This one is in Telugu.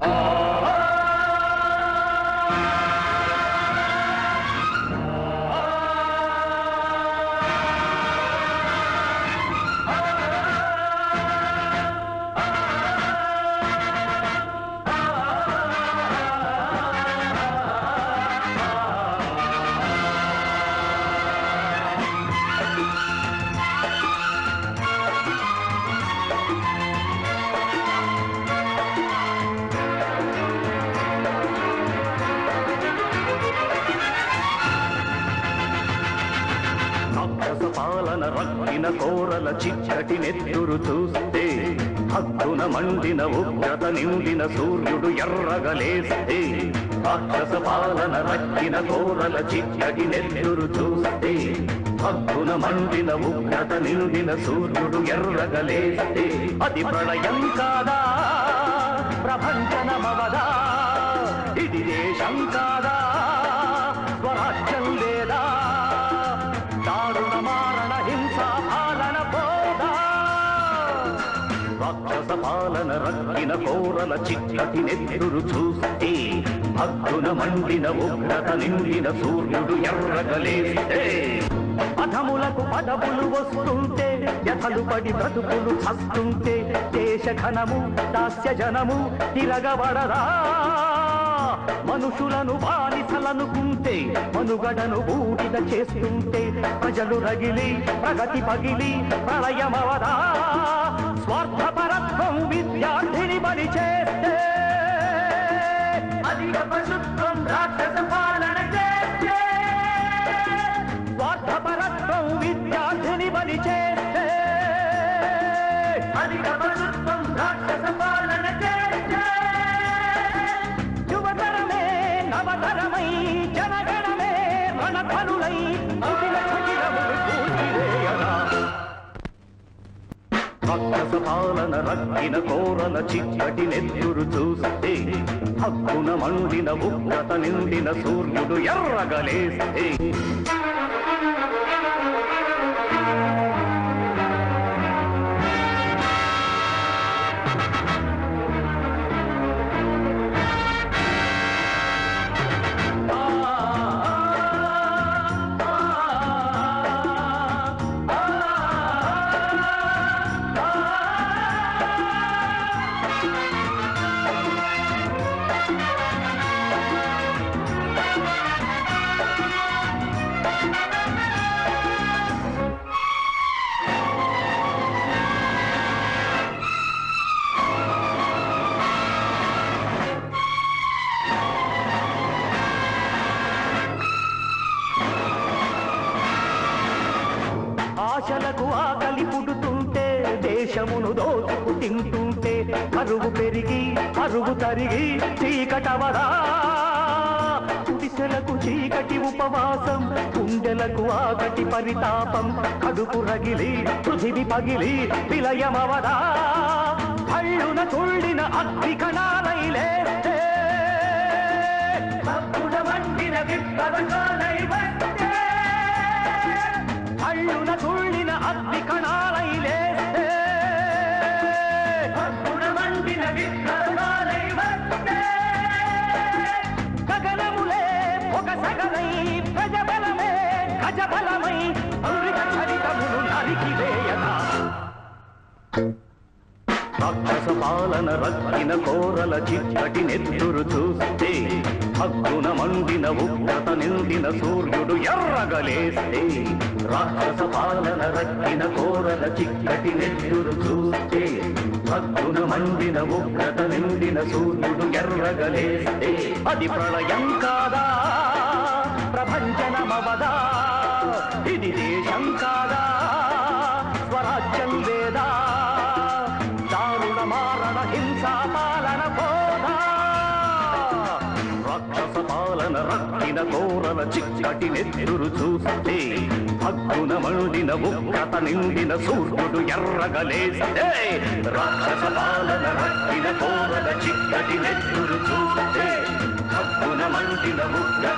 Oh. రాక్షస పాలన రక్కిన కోరల చిచ్చటి నెత్తురు చూస్తే హద్దున మండిన ఉగ్రత నిండిన సూర్యుడు ఎర్రగలేస్తే రాక్షస పాలన రక్కిన కోరల చిచ్చటి నెత్తురు చూస్తే హద్దున మండిన ఉగ్రత నిండిన సూర్యుడు ఎర్రగలేస్తే అది ప్రళయం కాదా? ప్రపంచనమవదా ఇది దేశం కాదా? రక్కిన కోరల చిక్కటి నెత్తురు చూస్తే హద్దున మండిన ఉగ్రత నిండిన సూర్యుడు ఎర్రగలేస్తే. పథములకు పదములు వస్తుంటే వ్యథలు పడి బ్రతుకులు చస్తుంటే దేశ ఘనము దాస్య జనము తిరగబడరా. మనుషులను బానిసలనుకుంటే మనుగడను బూడిద చేస్తుంటే ప్రజలు రగిలి ప్రగతి పగిలి ప్రళయమవదా స్వార్థ రణధనులై కుటిల కుటిలములు కూల్చివేయరా. రాక్షస పాలన రక్కిన కోరల చిక్కటి నెత్తురు చూస్తే హక్కున మండిన ఉగ్రత నిండిన సూర్యుడు ఎర్రగలేస్తే తింటుంటే కరువు పెరిగి అరువు తరిగి చీకటవరా గుడిసెలకు చీకటి ఉపవాసం గుండెలకు ఆకటి పరితాపం. కడుపు రగిలి పృథివి పగిలి విలయమవదా కళ్ళున తుళ్ళిన అగ్ని కణాలైలే. లేస్తే భక్తుల కళ్ళున తుళ్ళిన అగ్ని రాక్షస పాలన రక్కిన కోరల చిట్టటి నెత్తురు చూస్తే హక్కున మండిన ఉగ్రత నిండిన సూర్యుడు ఎర్రగలేస్తే రాక్షస పాలన రక్కిన కోరల చిక్కటి నెత్తురు చూస్తే హక్కున మండిన ఉగ్రత నిండిన సూర్యుడు ఎర్రగలేస్తే అది ప్రళయం కాదా? ప్రపంచనమవదా? ఇది దేశం కాదా? స్వరాజ్యం వేదా? దారుణ మారణ హింసా పాలన పోదా? రాక్షస పాలన రక్కిన కోరల చిక్కటి నెత్తురు చూస్తే హక్కున మండిన ఉగ్రత నిండిన సూర్యుడు ఎర్రగలేస్తే రాక్షస పాలన రక్కిన తోరల చిక్కటి నెత్తురు చూస్తే హక్కున ఉక్కత